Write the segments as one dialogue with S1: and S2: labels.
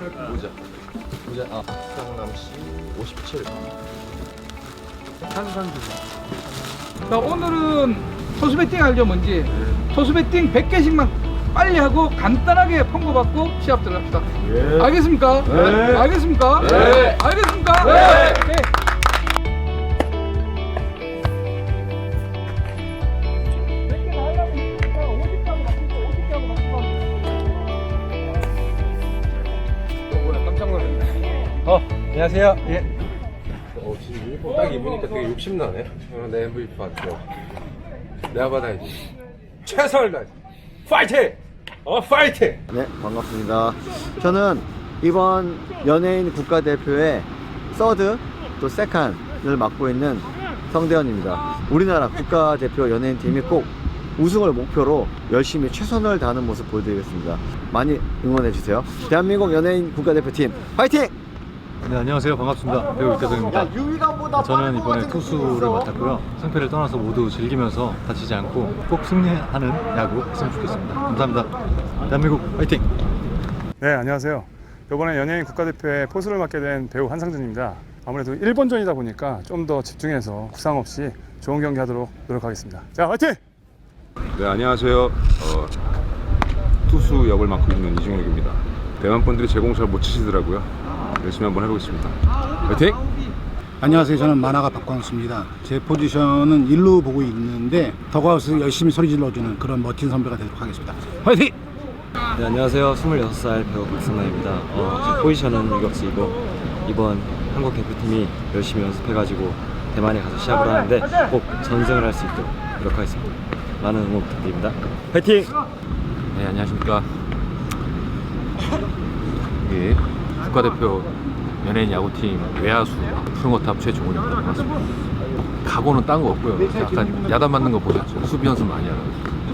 S1: 모자. 모자. 아, 강남 씨 57.
S2: 자, 오늘은 토수 배팅 알죠, 뭔지? 토수 배팅 100개씩만 빨리 하고 간단하게 통보받고 시합 들어갑시다. 알겠습니까?
S1: 네.
S2: 알겠습니까?
S1: 네.
S2: 알겠습니까?
S1: 네.
S2: 네.
S3: 안녕하세요. 예.
S1: 어, 지금 유니폼 딱 입으니까 되게 욕심나네. 어, 내 MVP 받고. 내가 받아야지. 최선을 다해. 파이팅! 어, 파이팅!
S4: 네, 반갑습니다. 저는 이번 연예인 국가대표의 서드 또 세칸을 맡고 있는 성대현입니다. 우리나라 국가대표 연예인 팀이 꼭 우승을 목표로 열심히 최선을 다하는 모습 보여드리겠습니다. 많이 응원해주세요. 대한민국 연예인 국가대표팀 화이팅!
S3: 네, 안녕하세요. 반갑습니다. 배우 이태성입니다. 저는 이번에 투수를 맡았고요. 승패를 떠나서 모두 즐기면서 다치지 않고 꼭 승리하는 야구 했으면 좋겠습니다. 감사합니다. 대한민국 화이팅!
S5: 네, 안녕하세요. 이번에 연예인 국가대표에 포수를 맡게 된 배우 한상준입니다. 아무래도 일본전이다 보니까 좀 더 집중해서 부상 없이 좋은 경기 하도록 노력하겠습니다. 자, 화이팅!
S6: 네, 안녕하세요. 어, 투수 역을 맡고 있는 이중혁입니다. 대만 분들이 제공 잘 못 치시더라고요. 열심히 한번 해보겠습니다. 화이팅!
S7: 안녕하세요. 저는 만화가 박광수입니다. 제 포지션은 일루 보고 있는데 더그아웃에서 열심히 소리 질러주는 그런 멋진 선배가 되도록 하겠습니다. 화이팅!
S8: 네, 안녕하세요. 26살 배우 박승만입니다. 어, 제 포지션은 유격수이고 이번 한국 대표팀이 열심히 연습해가지고 대만에 가서 시합을 하는데 꼭 전승을 할 수 있도록 노력하겠습니다. 많은 응원 부탁드립니다. 화이팅!
S9: 네, 안녕하십니까. 예, 국가대표 연예인 야구팀 외야수 푸른거탑 최종훈입니다. 반갑습니다. 각오는 딴 거 없고요. 약간 야단 맞는 거 보셨죠? 수비 연습 많이 하고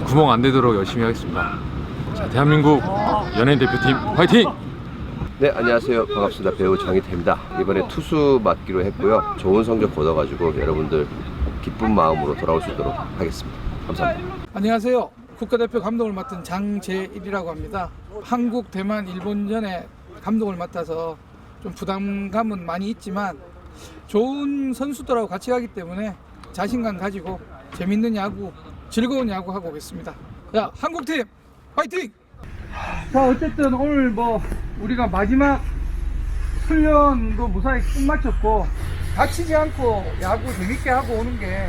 S9: 구멍 안 되도록 열심히 하겠습니다. 자, 대한민국 연예인 대표팀 화이팅!
S10: 네, 안녕하세요. 반갑습니다. 배우 정희태입니다. 이번에 투수 맡기로 했고요. 좋은 성적 거둬가지고 여러분들 기쁜 마음으로 돌아올 수 있도록 하겠습니다. 감사합니다.
S2: 안녕하세요. 국가대표 감독을 맡은 장재일이라고 합니다. 한국, 대만, 일본전에 감독을 맡아서 좀 부담감은 많이 있지만 좋은 선수들하고 같이 가기 때문에 자신감 가지고 재밌는 야구, 즐거운 야구 하고 오겠습니다. 자, 한국팀 화이팅! 자, 어쨌든 오늘 뭐 우리가 마지막 훈련도 무사히 끝마쳤고 다치지 않고 야구 재밌게 하고 오는 게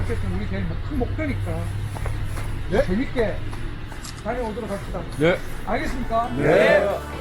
S2: 어쨌든 우리 제일 큰 목표니까 재밌게 다녀오도록 합시다.
S1: 네.
S2: 알겠습니까?
S1: 네.